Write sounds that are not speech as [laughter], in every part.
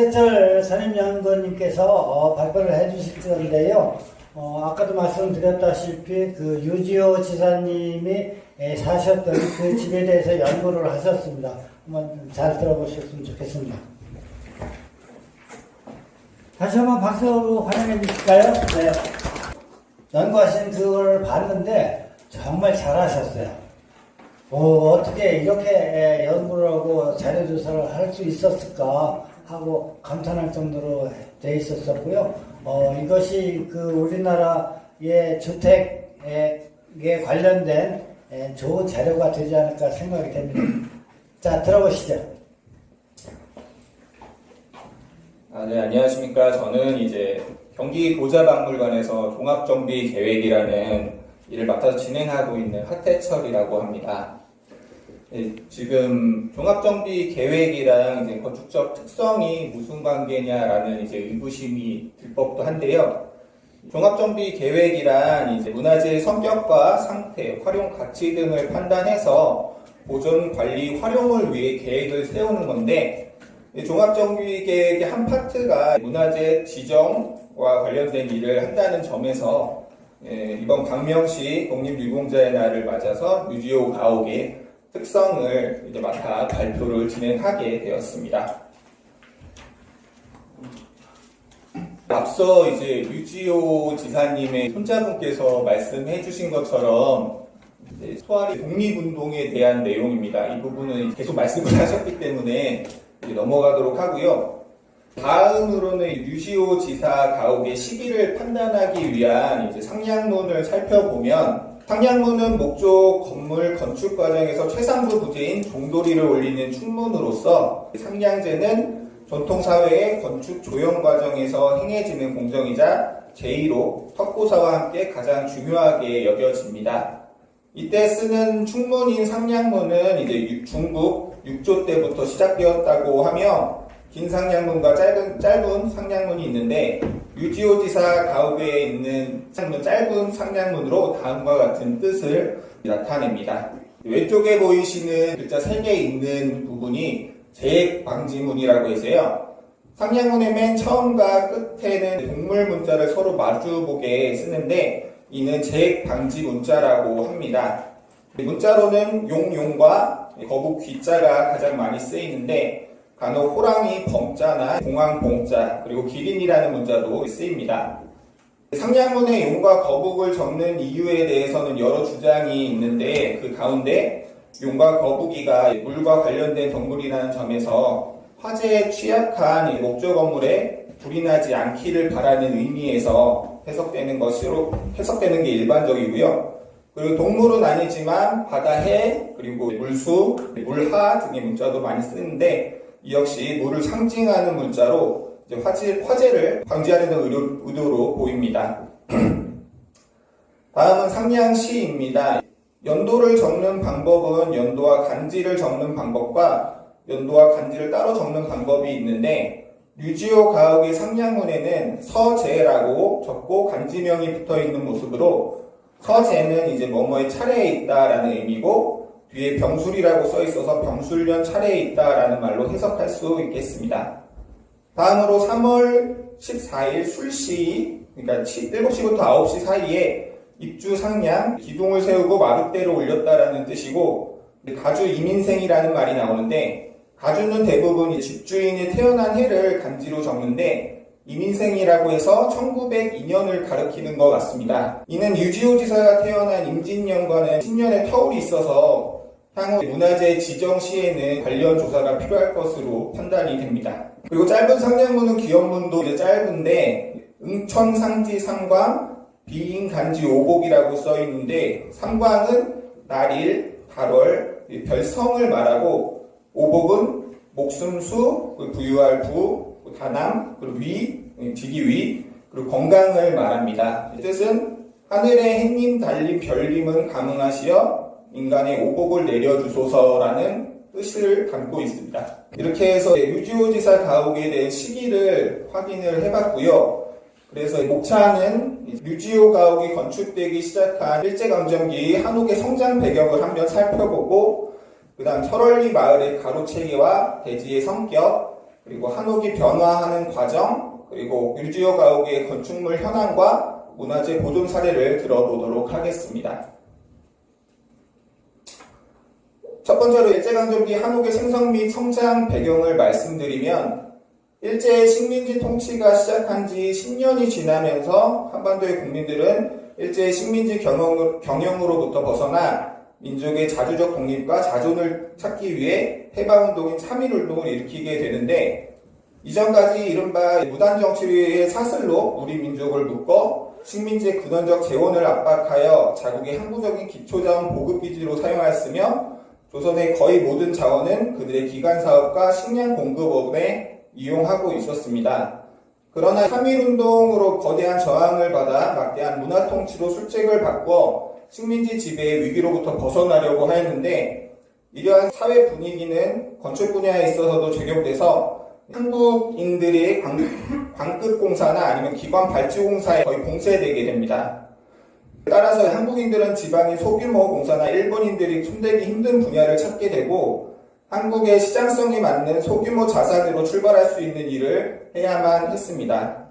박대철 선임연구원님께서 어, 발표를 해주실 건데요. 어, 아까도 말씀드렸다시피 그 유지호 지사님이 에, 사셨던 그 집에 대해서 연구를 하셨습니다. 한번 잘 들어보셨으면 좋겠습니다. 다시 한번 박수로 환영해 주실까요? 네. 연구하신 그걸 봤는데 정말 잘하셨어요. 어, 어떻게 이렇게 에, 연구를 하고 자료조사를 할 수 있었을까 하고 감탄할 정도로 돼 있었었고요. 어, 이것이 그 우리나라의 주택에 관련된 에, 좋은 자료가 되지 않을까 생각이 됩니다. [clears throat] 자, 들어보시죠. 아, 네, 안녕하십니까. 저는 이제 경기 고자박물관에서 종합정비 계획이라는 일을 맡아서 진행하고 있는 하태철이라고 합니다. 네, 지금 종합정비 계획이랑 이제 건축적 특성이 무슨 관계냐라는 이제 의구심이 들 법도 한데요. 종합정비 계획이란 이제 문화재의 성격과 상태, 활용 가치 등을 판단해서 보존, 관리, 활용을 위해 계획을 세우는 건데 이 종합정비 계획의 한 파트가 문화재 지정과 관련된 일을 한다는 점에서 예, 이번 광명시 독립유공자의 날을 맞아서 유지호 가옥의 특성을 이제 맡아 발표를 진행하게 되었습니다. 앞서 이제 유지호 지사님의 손자분께서 말씀해 주신 것처럼 소아리 독립운동에 대한 내용입니다. 이 부분은 계속 말씀을 [laughs] 하셨기 때문에 넘어가도록 하고요. 다음으로는 유시호 지사 가옥의 시기를 판단하기 위한 이제 상량문을 살펴보면 상량문은 목조 건물 건축 과정에서 최상부 부재인 종도리를 올리는 충문으로서 상량제는 전통사회의 건축 조형 과정에서 행해지는 공정이자 제2로 턱고사와 함께 가장 중요하게 여겨집니다. 이때 쓰는 충문인 상량문은 이제 유- 중국 6조 때부터 시작되었다고 하며 긴 상량문과 짧은, 짧은 상량문이 있는데 유지호 지사 가옥에 있는 상문 짧은 상량문으로 다음과 같은 뜻을 나타냅니다. 왼쪽에 보이시는 글자 3개 있는 부분이 재방지문이라고 해서요. 상량문의 맨 처음과 끝에는 동물 문자를 서로 마주보게 쓰는데 이는 재방지 문자라고 합니다. 문자로는 용, 용과 거북 귀자가 가장 많이 쓰이는데 간혹 호랑이 범자나 공황 봉자 그리고 기린이라는 문자도 쓰입니다. 상량문에 용과 거북을 적는 이유에 대해서는 여러 주장이 있는데 그 가운데 용과 거북이가 물과 관련된 동물이라는 점에서 화재에 취약한 목조 건물에 불이 나지 않기를 바라는 의미에서 해석되는 것으로 해석되는 게 일반적이고요. 그리고 동물은 아니지만 바다 해 그리고 물수, 물하 등의 문자도 많이 쓰는데 이 역시 물을 상징하는 문자로 화재, 화재를 방지하려는 의도, 의도로 보입니다. [clears throat] 다음은 상량시입니다. 연도를 적는 방법은 연도와 간지를 적는 방법과 연도와 간지를 따로 적는 방법이 있는데 류지호 가옥의 상량문에는 서재라고 적고 간지명이 붙어 있는 모습으로 서재는 이제 뭐뭐의 차례에 있다라는 의미고 뒤에 병술이라고 써 있어서 병술년 차례에 있다라는 말로 해석할 수 있겠습니다. 다음으로 3월 14일 술시 그러니까 7시부터 9시 사이에 입주 상량 기둥을 세우고 마룻대를 올렸다라는 뜻이고 가주 이민생이라는 말이 나오는데 가주는 대부분 이 집주인이 태어난 해를 간지로 적는데 이민생이라고 해서 1902년을 가리키는 것 같습니다. 이는 유지호 지사가 태어난 임진년과는 10년의 터울이 있어서 향후 문화재 지정 시에는 관련 조사가 필요할 것으로 판단이 됩니다. 그리고 짧은 상량문은 기업문도 이제 짧은데 응천상지 상광 비인간지 오복이라고 써 있는데 상광은 날일, 달월, 별성을 말하고 오복은 목숨수, 그 부유할 부, 그 다남, 그리고 위, 지기 위, 그리고 건강을 말합니다. 이 뜻은 하늘의 햇님 달린 별님은 가능하시어 인간의 오복을 내려주소서라는 뜻을 담고 있습니다. 이렇게 해서 유지호 지사 가옥에 대한 시기를 확인을 해봤고요. 그래서 목차는 유지호 가옥이 건축되기 시작한 일제강점기 한옥의 성장 배경을 한번 살펴보고 그 다음 철원리 마을의 가로 체계와 대지의 성격 그리고 한옥이 변화하는 과정, 그리고 유지호 가옥의 건축물 현황과 문화재 보존 사례를 들어보도록 하겠습니다. 첫 번째로 일제강점기 한옥의 생성 및 성장 배경을 말씀드리면 일제 식민지 통치가 시작한 지 10년이 지나면서 한반도의 국민들은 일제 식민지 경영, 경영으로부터 벗어나 민족의 자주적 독립과 자존을 찾기 위해 해방운동인 3.1운동을 일으키게 되는데 이전까지 이른바 무단정치의 사슬로 우리 민족을 묶어 식민지의 근원적 재원을 압박하여 자국의 항구적인 기초자원 보급기지로 사용하였으며 조선의 거의 모든 자원은 그들의 기관 사업과 식량 공급업에 이용하고 있었습니다. 그러나 3.1운동으로 거대한 저항을 받아 막대한 문화 통치로 술책을 바꿔 식민지 지배의 위기로부터 벗어나려고 하였는데 이러한 사회 분위기는 건축 분야에 있어서도 적용돼서 한국인들이 광, 광급공사나 아니면 기관 발주공사에 거의 봉쇄되게 됩니다. 따라서 한국인들은 지방의 소규모 공사나 일본인들이 손대기 힘든 분야를 찾게 되고 한국의 시장성에 맞는 소규모 자사주로 출발할 수 있는 일을 해야만 했습니다.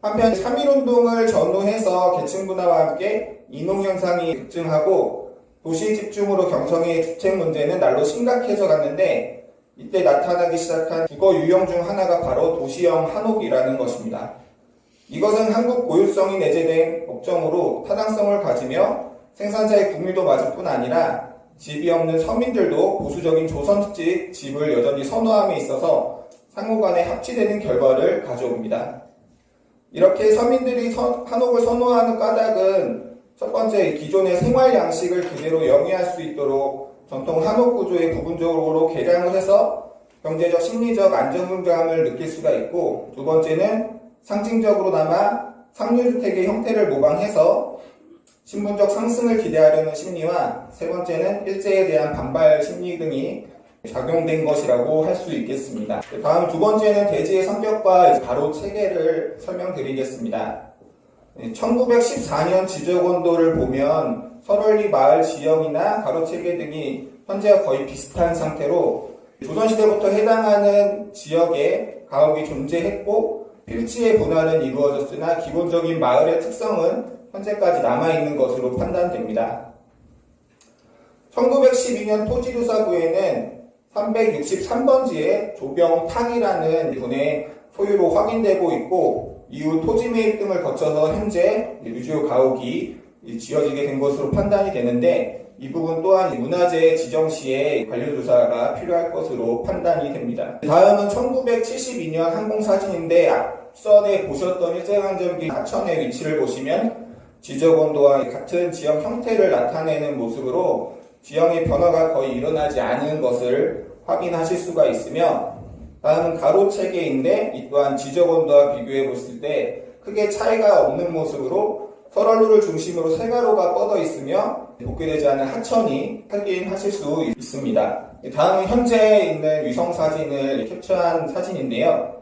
한편 3.1운동을 전후해서 계층분화와 함께 이농현상이 급증하고 도시 집중으로 경성의 주택 문제는 날로 심각해져 갔는데 이때 나타나기 시작한 주거 유형 중 하나가 바로 도시형 한옥이라는 것입니다. 이것은 한국 고유성이 내재된 업종으로 타당성을 가지며 생산자의 국민도 맞을 뿐 아니라 집이 없는 서민들도 보수적인 조선집 집을 여전히 선호함에 있어서 상호간에 합치되는 결과를 가져옵니다. 이렇게 서민들이 선- 한옥을 선호하는 까닭은 첫 번째 기존의 생활 양식을 그대로 영위할 수 있도록 전통 한옥 구조의 부분적으로 개량을 해서 경제적 심리적 안정감을 느낄 수가 있고 두 번째는 상징적으로나마 상류주택의 형태를 모방해서 신분적 상승을 기대하려는 심리와 세 번째는 일제에 대한 반발 심리 등이 작용된 것이라고 할 수 있겠습니다. 다음 두 번째는 대지의 성격과 가로 체계를 설명드리겠습니다. 1914년 지적원도를 보면 설월리 마을 지형이나 가로 체계 등이 현재와 거의 비슷한 상태로 조선시대부터 해당하는 지역에 가옥이 존재했고 필지의 분할은 이루어졌으나 기본적인 마을의 특성은 현재까지 남아있는 것으로 판단됩니다. 1912년 토지조사부에는 363번지의 조병탁이라는 분의 소유로 확인되고 있고 이후 토지 매입 등을 거쳐서 현재 유지호 가옥이 지어지게 된 것으로 판단이 되는데 이 부분 또한 문화재 지정 시에 관련 조사가 필요할 것으로 판단이 됩니다. 다음은 1972년 항공사진인데 앞선에 보셨던 일제강점기 하천의 위치를 보시면 지적 온도와 같은 지형 형태를 나타내는 모습으로 지형의 변화가 거의 일어나지 않은 것을 확인하실 수가 있으며 다음은 가로 체계인데 이 또한 지적 온도와 비교해 봤을 때 크게 차이가 없는 모습으로 설월루를 중심으로 세 가로가 뻗어 있으며 복귀되지 않은 하천이 확인하실 수 있습니다. 다음은 현재 있는 위성 사진을 캡처한 사진인데요.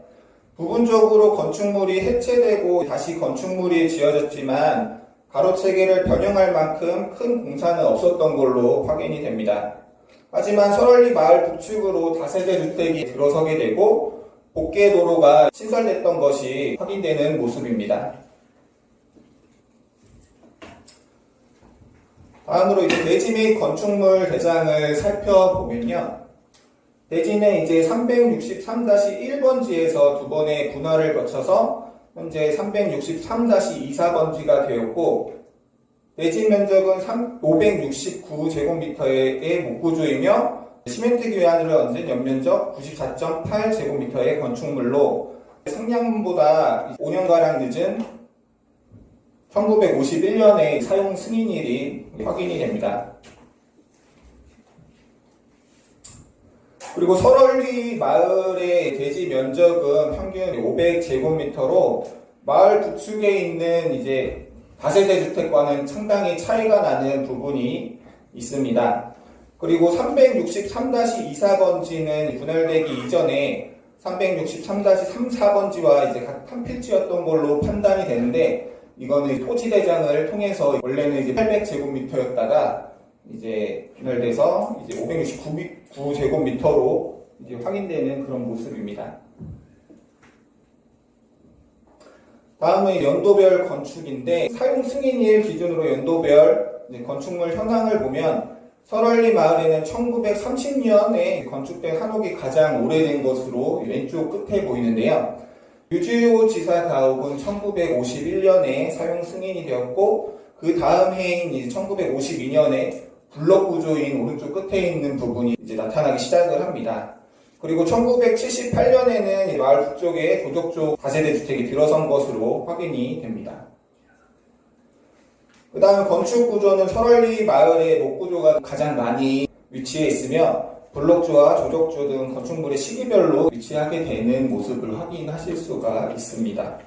부분적으로 건축물이 해체되고 다시 건축물이 지어졌지만 가로 체계를 변형할 만큼 큰 공사는 없었던 걸로 확인이 됩니다. 하지만 설월리 마을 북측으로 다세대 주택이 들어서게 되고 복개 도로가 신설됐던 것이 확인되는 모습입니다. 다음으로 이제 대지 및 건축물 대장을 살펴보면요. 대지는 이제 363-1번지에서 두 번의 분할을 거쳐서 현재 363-24번지가 되었고 대지 면적은 569제곱미터의 목구조이며 시멘트 교환을 얹은 연면적 94.8제곱미터의 건축물로 상량보다 5년가량 늦은 1951년에 사용 승인일이 확인이 됩니다. 그리고 설월리 마을의 대지 면적은 평균 500제곱미터로 마을 북측에 있는 이제 다세대 주택과는 상당히 차이가 나는 부분이 있습니다. 그리고 363-24번지는 분할되기 이전에 363-34번지와 이제 같은 필지였던 걸로 판단이 되는데 이거는 토지 대장을 통해서 원래는 이제 800제곱미터였다가 이제 분할돼서 이제 569제곱미터로 이제 확인되는 그런 모습입니다. 다음은 연도별 건축인데 사용 승인일 기준으로 연도별 건축물 현황을 보면 설월리 마을에는 1930년에 건축된 한옥이 가장 오래된 것으로 왼쪽 끝에 보이는데요. 유지호 지사 가옥은 1951년에 사용 승인이 되었고 그 다음 해인 이제 1952년에 블록 구조인 오른쪽 끝에 있는 부분이 이제 나타나기 시작을 합니다. 그리고 1978년에는 마을 북쪽에 도덕 쪽 다세대 주택이 들어선 것으로 확인이 됩니다. 그 다음 건축 구조는 설월리 마을의 목구조가 가장 많이 위치해 있으며 블록조와 조적조 등 건축물의 시기별로 위치하게 되는 모습을 확인하실 수가 있습니다.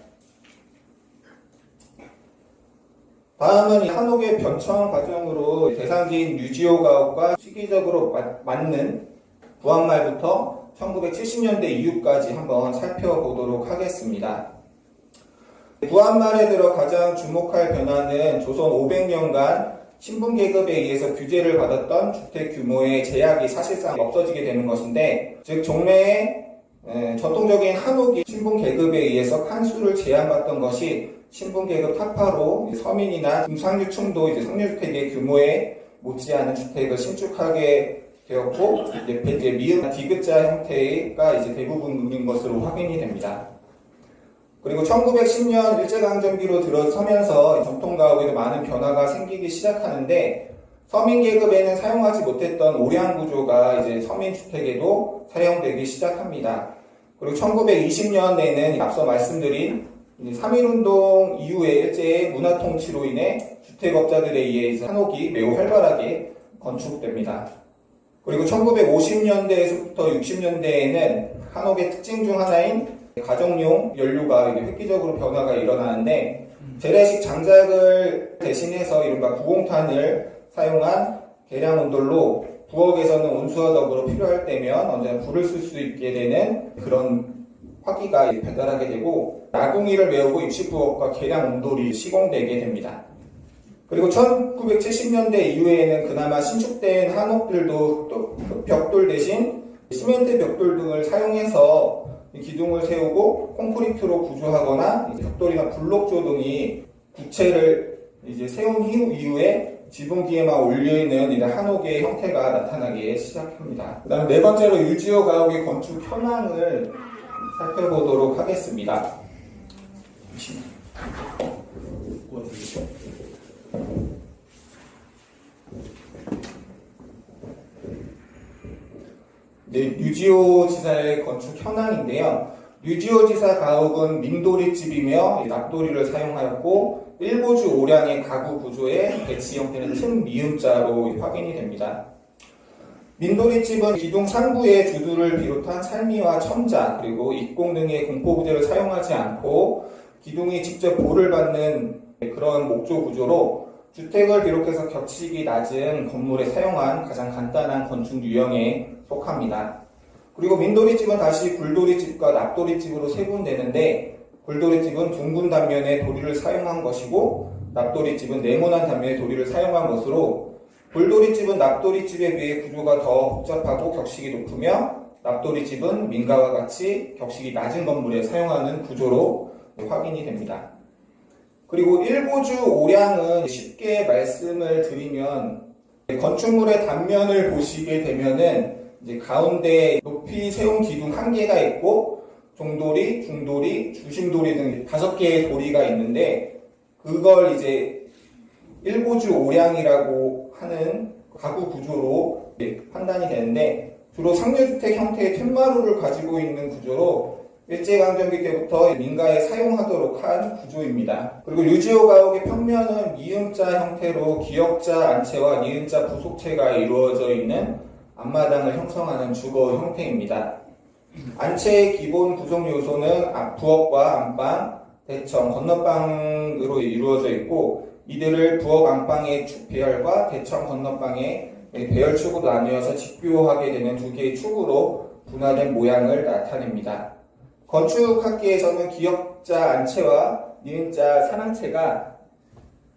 다음은 이 한옥의 변청 과정으로 대상지인 유지호 가옥과 시기적으로 맞- 맞는 부안말부터 1970년대 이후까지 한번 살펴보도록 하겠습니다. 부안말에 들어 가장 주목할 변화는 조선 500년간 신분 계급에 의해서 규제를 받았던 주택 규모의 제약이 사실상 없어지게 되는 것인데, 즉 종래에 에, 전통적인 한옥이 신분 계급에 의해서 칸수를 제한받던 것이 신분 계급 타파로 서민이나 중상류층도 이제 상류주택의 규모에 못지않은 주택을 신축하게 되었고, 이제 미음 디귿자 형태가 이제 대부분인 것으로 확인이 됩니다. 그리고 1910년 일제강점기로 들어서면서 전통가옥에도 많은 변화가 생기기 시작하는데 서민 계급에는 사용하지 못했던 오량 구조가 이제 서민 주택에도 사용되기 시작합니다. 그리고 1920년에는 앞서 말씀드린 3.1운동 이후에 일제의 문화 통치로 인해 주택업자들에 의해 한옥이 매우 활발하게 건축됩니다. 그리고 1950년대에서부터 60년대에는 한옥의 특징 중 하나인 가정용 연료가 이게 획기적으로 변화가 일어나는데 재래식 장작을 대신해서 이른바 구공탄을 사용한 계량 온돌로 부엌에서는 온수와 더불어 필요할 때면 언제나 불을 쓸 수 있게 되는 그런 화기가 발달하게 되고 나궁이를 메우고 입식 부엌과 계량 온돌이 시공되게 됩니다. 그리고 1970년대 이후에는 그나마 신축된 한옥들도 또 벽돌 대신 시멘트 벽돌 등을 사용해서 기둥을 세우고 콘크리트로 구조하거나 벽돌이나 블록 조 등이 구체를 이제 세운 이후- 이후에 지붕 뒤에만 올려있는 이런 한옥의 형태가 나타나기 시작합니다. 그 다음 네 번째로 유지호 가옥의 건축 현황을 살펴보도록 하겠습니다. 네, 유지호 지사의 건축 현황인데요. 유지호 지사 가옥은 민돌이 집이며 납돌이를 사용하였고 일보주 오량의 가구 구조의 배치 형태는 틈 미음자로 확인이 됩니다. 민돌이 집은 기둥 상부의 주두를 비롯한 살미와 첨자 그리고 입공 등의 공포 부재를 사용하지 않고 기둥이 직접 볼을 받는 그런 목조 구조로 주택을 비롯해서 격식이 낮은 건물에 사용한 가장 간단한 건축 유형에 속합니다. 그리고 민도리집은 다시 굴도리집과 납도리집으로 세분되는데 굴도리집은 둥근 단면의 도리를 사용한 것이고 납도리집은 네모난 단면의 도리를 사용한 것으로 굴도리집은 납도리집에 비해 구조가 더 복잡하고 격식이 높으며 납도리집은 민가와 같이 격식이 낮은 건물에 사용하는 구조로 확인이 됩니다. 그리고 일보주 오량은 쉽게 말씀을 드리면 건축물의 단면을 보시게 되면은 이제 가운데 높이 세운 기둥 한 개가 있고 종도리, 중도리, 주심도리 등 다섯 개의 도리가 있는데 그걸 이제 일보주 오량이라고 하는 가구 구조로 판단이 되는데 주로 상류주택 형태의 툇마루를 가지고 있는 구조로 일제강점기 때부터 민가에 사용하도록 한 구조입니다. 그리고 유지호 가옥의 평면은 미음자 형태로 기역자 안채와 니은자 부속체가 이루어져 있는 앞마당을 형성하는 주거 형태입니다. 안채의 기본 구성 요소는 앞부엌과 안방, 대청, 건너방으로 이루어져 있고 이들을 부엌 안방의 축 배열과 대청 건너방의 배열축으로 나뉘어서 직교하게 되는 두 개의 축으로 분화된 모양을 나타냅니다. 건축학계에서는 기역자 안채와 니은자 산항체가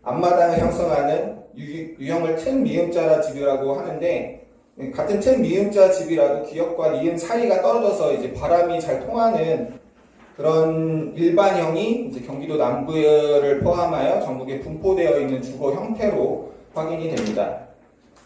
앞마당을 형성하는 유- 유형을 튼 미음자라 집이라고 하는데 같은 튼 미음자 집이라도 기역과 니은 사이가 떨어져서 이제 바람이 잘 통하는 그런 일반형이 이제 경기도 남부를 포함하여 전국에 분포되어 있는 주거 형태로 확인이 됩니다.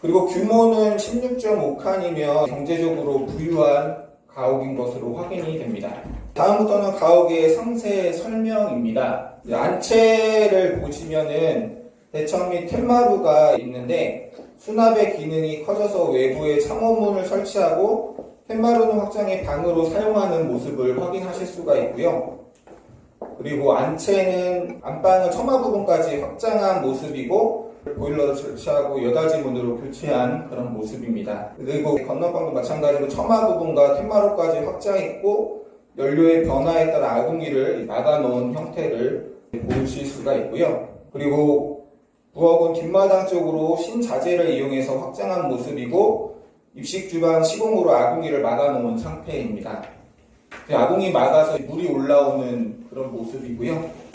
그리고 규모는 16.5칸이며 경제적으로 부유한 가옥인 것으로 확인이 됩니다. 다음부터는 가옥의 상세 설명입니다. 안채를 보시면은 대청 및 텐마루가 있는데 수납의 기능이 커져서 외부에 창호문을 설치하고 텐마루는 확장의 방으로 사용하는 모습을 확인하실 수가 있고요. 그리고 안채는 안방을 처마 부분까지 확장한 모습이고 보일러를 설치하고 여닫이 문으로 교체한 그런 모습입니다. 그리고 건너방도 마찬가지로 처마 부분과 텐마루까지 확장했고 연료의 변화에 따라 아궁이를 막아놓은 형태를 보실 수가 있고요. 그리고 부엌은 뒷마당 쪽으로 신자재를 이용해서 확장한 모습이고 입식 주방 시공으로 아궁이를 막아놓은 상태입니다. 아궁이 막아서 물이 올라오는 그런 모습이고요.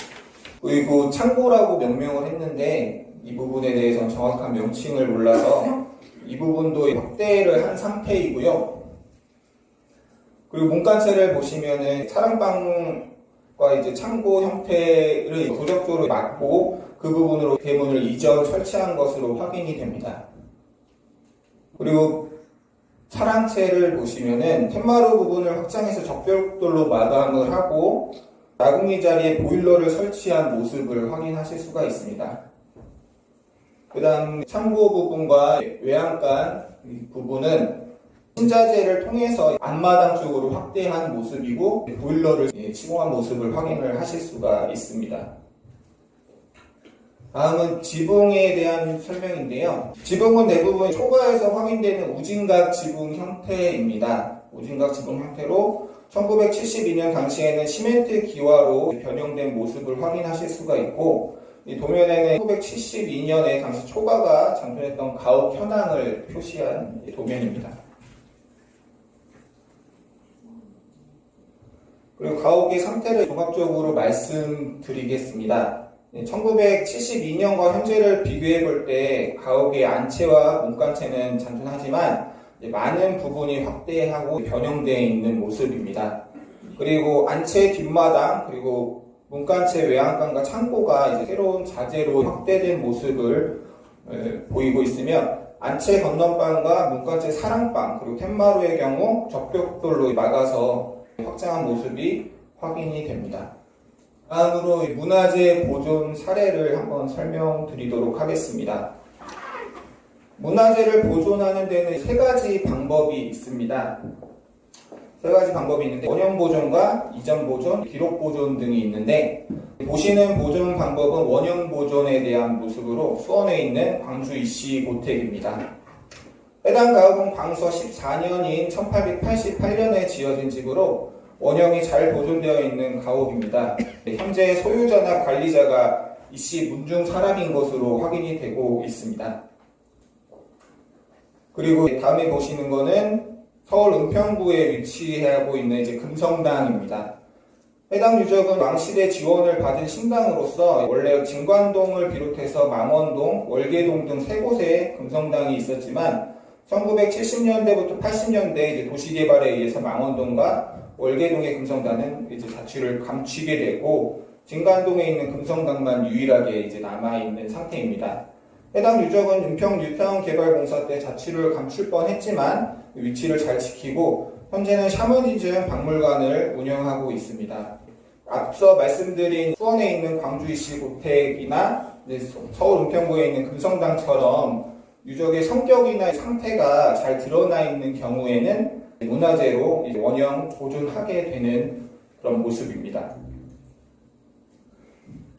그리고 창고라고 명명을 했는데 이 부분에 대해서 정확한 명칭을 몰라서 이 부분도 확대를 한 상태이고요. 그리고 문간체를 보시면은 사랑방과 이제 창고 형태를 도적조로 막고 그 부분으로 대문을 이전 설치한 것으로 확인이 됩니다. 그리고 차량체를 보시면은 텐마루 부분을 확장해서 적벽돌로 마감을 하고 나궁이 자리에 보일러를 설치한 모습을 확인하실 수가 있습니다. 그 다음 창고 부분과 외양간 부분은 신자재를 통해서 앞마당 쪽으로 확대한 모습이고 보일러를 시공한 모습을 확인을 하실 수가 있습니다. 다음은 지붕에 대한 설명인데요. 지붕은 대부분 초과에서 확인되는 우진각 지붕 형태입니다. 우진각 지붕 형태로 1972년 당시에는 시멘트 기와로 변형된 모습을 확인하실 수가 있고 이 도면에는 1972년에 당시 초과가 장전했던 가옥 현황을 표시한 도면입니다. 그리고 가옥의 상태를 종합적으로 말씀드리겠습니다. 1972년과 현재를 비교해 볼 때 가옥의 안채와 문간채는 잔존하지만 많은 부분이 확대하고 변형되어 있는 모습입니다. 그리고 안채 뒷마당 그리고 문간채 외양간과 창고가 이제 새로운 자재로 확대된 모습을 에, 보이고 있으며 안채 건넌방과 문간채 사랑방 그리고 텐마루의 경우 적벽돌로 막아서 확장한 모습이 확인이 됩니다. 다음으로 문화재 보존 사례를 한번 설명드리도록 하겠습니다. 문화재를 보존하는 데는 세 가지 방법이 있습니다. 세 가지 방법이 있는데 원형 보존과 이전 보존, 기록 보존 등이 있는데 보시는 보존 방법은 원형 보존에 대한 모습으로 수원에 있는 광주 이씨 고택입니다. 해당 가옥은 광서 14년인 1888년에 지어진 집으로 원형이 잘 보존되어 있는 가옥입니다. 현재 소유자나 관리자가 이씨 문중 사람인 것으로 확인이 되고 있습니다. 그리고 다음에 보시는 거는 서울 은평구에 위치하고 있는 이제 금성당입니다. 해당 유적은 왕실의 지원을 받은 신당으로서 원래 진관동을 비롯해서 망원동, 월계동 등 세 곳에 금성당이 있었지만 1970년대부터 80년대 이제 도시개발에 의해서 망원동과 월계동의 금성당은 이제 자취를 감추게 되고 진관동에 있는 금성당만 유일하게 이제 남아 있는 상태입니다. 해당 유적은 은평 뉴타운 개발공사 때 자취를 감출 뻔했지만 위치를 잘 지키고 현재는 샤머니즘 박물관을 운영하고 있습니다. 앞서 말씀드린 수원에 있는 광주이시 고택이나 서울 은평구에 있는 금성당처럼 유적의 성격이나 상태가 잘 드러나 있는 경우에는 문화재로 원형 보존하게 되는 그런 모습입니다.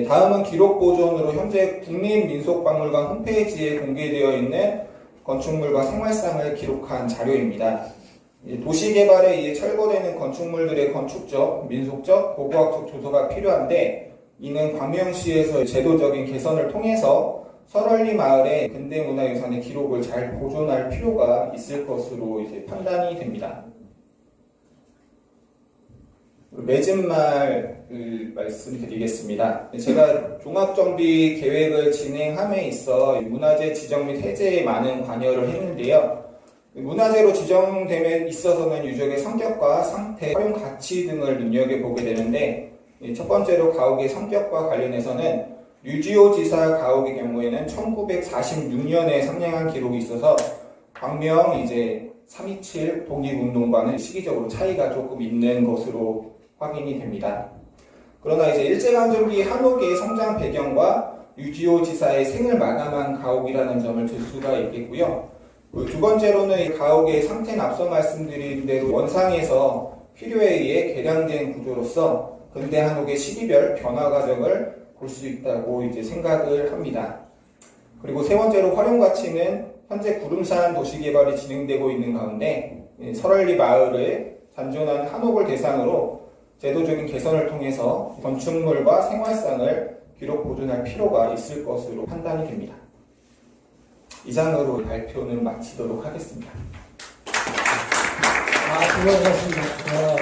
다음은 기록 보존으로 현재 국립민속박물관 홈페이지에 공개되어 있는 건축물과 생활상을 기록한 자료입니다. 도시개발에 의해 철거되는 건축물들의 건축적, 민속적, 고고학적 조사가 필요한데 이는 광명시에서 제도적인 개선을 통해서 설월리 마을의 근대문화유산의 기록을 잘 보존할 필요가 있을 것으로 이제 판단이 됩니다. 맺은 말 말씀드리겠습니다. 제가 종합정비 계획을 진행함에 있어 문화재 지정 및 해제에 많은 관여를 했는데요. 문화재로 지정됨에 있어서는 유적의 성격과 상태, 활용 가치 등을 눈여겨보게 되는데 예, 첫 번째로 가옥의 성격과 관련해서는 류지호 지사 가옥의 경우에는 1946년에 상량한 기록이 있어서 광명 이제 327 독립운동과는 시기적으로 차이가 조금 있는 것으로 확인이 됩니다. 그러나 이제 일제강점기 한옥의 성장 배경과 유지호 지사의 생을 마감한 가옥이라는 점을 들 수가 있겠고요. 그두 번째로는 이 가옥의 상태는 앞서 말씀드린 대로 원상에서 필요에 의해 개량된 구조로서 근대 한옥의 시기별 변화 과정을 볼 수 있다고 이제 생각을 합니다. 그리고 세 번째로 활용 가치는 현재 구름산 도시 개발이 진행되고 있는 가운데 이 설월리 마을을 잔존한 한옥을 대상으로 제도적인 개선을 통해서 건축물과 생활상을 기록 보존할 필요가 있을 것으로 판단이 됩니다. 이상으로 발표는 마치도록 하겠습니다. 아, 수고하셨습니다. 어,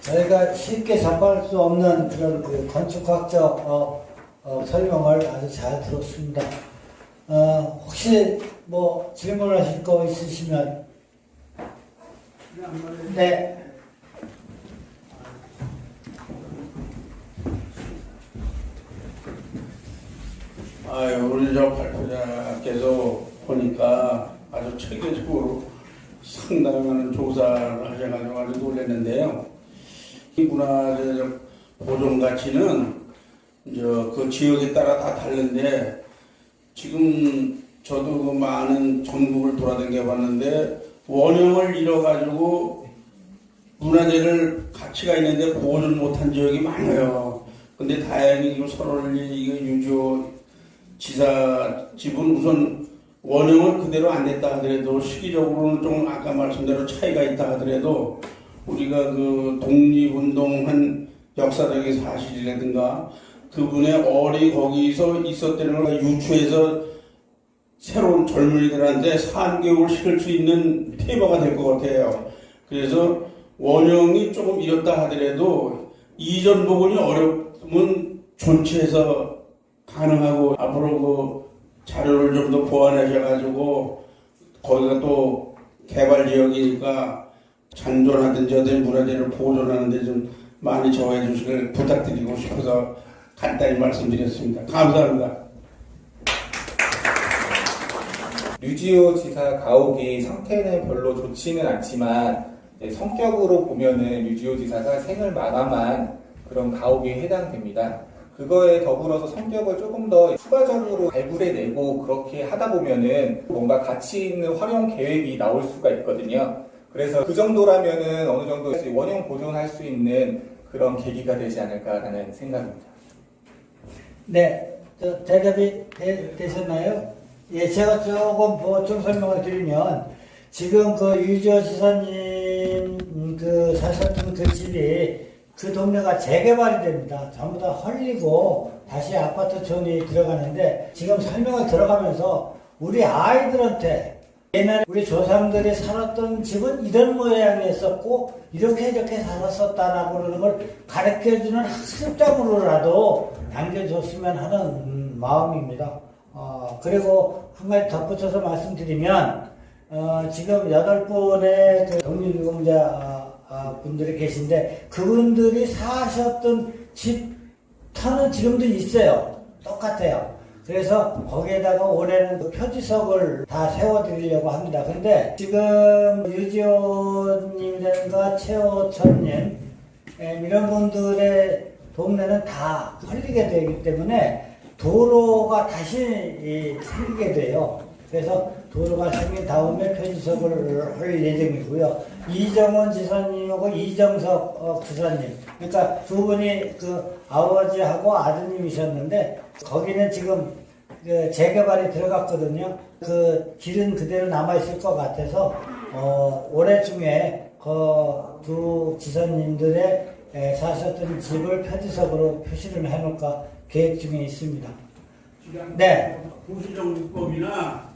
저희가 쉽게 접할 수 없는 그런 그 건축학적 어, 어, 설명을 아주 잘 들었습니다. 어, 혹시 뭐 질문하실 거 있으시면 네. 아유, 우리 저 발표자께서 보니까 아주 체계적으로 많은 조사를 하셔가지고 아주 놀랐는데요. 이 문화재적 보존 가치는 저그 지역에 따라 다 다른데 지금 저도 그 많은 전국을 돌아다녀 봤는데 원형을 잃어가지고 문화재를 가치가 있는데 보존 못한 지역이 많아요. 근데 다행히 설월리 이거 유조 지사 집은 우선 원형은 그대로 안 됐다 하더라도 시기적으로는 좀 아까 말씀대로 차이가 있다 하더라도 우리가 그 독립운동한 역사적인 사실이라든가 그분의 어리 거기서 있었다는 걸 유추해서 새로운 젊은이들한테 산교육을 시킬 수 있는 테마가 될 것 같아요. 그래서 원형이 조금 이렇다 하더라도 이전 부분이 어렵으면 존치해서 가능하고 앞으로 그 자료를 좀 더 보완하셔가지고 거기가 또 개발 지역이니까 잔존하든지 어떤 문화재를 보존하는데 좀 많이 정해 주시길 부탁드리고 싶어서 간단히 말씀드렸습니다. 감사합니다. 류지호 지사 가옥이 상태는 별로 좋지는 않지만 성격으로 보면은 류지호 지사가 생을 마감한 그런 가옥에 해당됩니다. 그거에 더불어서 성격을 조금 더 추가적으로 발굴해내고 그렇게 하다 보면은 뭔가 가치 있는 활용 계획이 나올 수가 있거든요. 그래서 그 정도라면은 어느 정도 원형 보존할 수 있는 그런 계기가 되지 않을까라는 생각입니다. 네, 저 대답이 되, 되셨나요? 예, 제가 조금 보충 설명을 드리면 지금 그 유지호 지사님 음, 그 사셨던 그 집이 그 동네가 재개발이 됩니다. 전부 다 헐리고 다시 아파트촌이 들어가는데 지금 설명을 들어가면서 우리 아이들한테 옛날에 우리 조상들이 살았던 집은 이런 모양이었었고 이렇게 이렇게 살았었다라고 그러는 걸 가르쳐주는 학습장으로라도 남겨줬으면 하는 음, 마음입니다. 어, 그리고 한 가지 덧붙여서 말씀드리면 어, 지금 여덟 분의 그 독립유공자 아, 아, 분들이 계신데 그분들이 사셨던 집 터는 지금도 있어요. 똑같아요. 그래서 거기에다가 올해는 그 표지석을 다 세워드리려고 합니다. 근데 지금 유지호님과 최호천님 예, 이런 분들의 동네는 다 헐리게 되기 때문에 도로가 다시 이, 생기게 돼요. 그래서 도로가 생긴 다음에 표지석을 할 예정이고요. 이정원 지사님하고 이정석 어, 부사님. 그러니까 두 분이 그 아버지하고 아드님이셨는데 거기는 지금 그 재개발이 들어갔거든요. 그 길은 그대로 남아있을 것 같아서 어, 올해 중에 그 두 지사님들의 에, 사셨던 집을 표지석으로 표시를 해놓을까 계획 중에 있습니다. 네. 도시정비법이나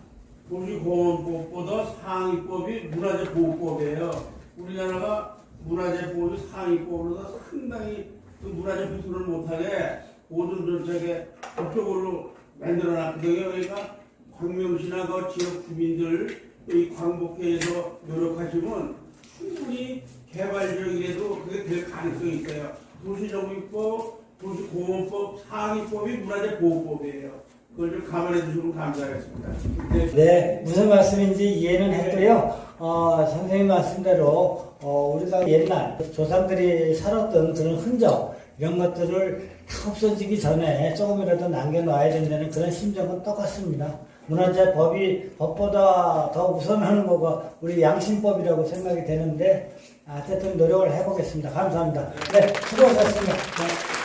도시공원법보다 상위법이 문화재 보호법이에요. 우리나라가 문화재 보호 상위법으로서 상당히 그 문화재 훼손을 못하게 모든 정책에 법적으로 만들어놨거든요. 그러니까 광명시나 그 지역 주민들 이 광복회에서 노력하시면 충분히 개발적이라도 그게 될 가능성이 있어요. 도시정비법, 도시공원법, 상위법이 문화재 보호법이에요. 그걸 좀 감안해 주시면 감사하겠습니다. 네. 네, 무슨 말씀인지 이해는 했고요. 어, 선생님 말씀대로 어, 우리가 옛날 조상들이 살았던 그런 흔적 이런 것들을 다 없어지기 전에 조금이라도 남겨놔야 된다는 그런 심정은 똑같습니다. 문화재 법이 법보다 더 우선하는 거가 우리 양심법이라고 생각이 되는데 어쨌든 노력을 해보겠습니다. 감사합니다. 네, 수고하셨습니다. 네.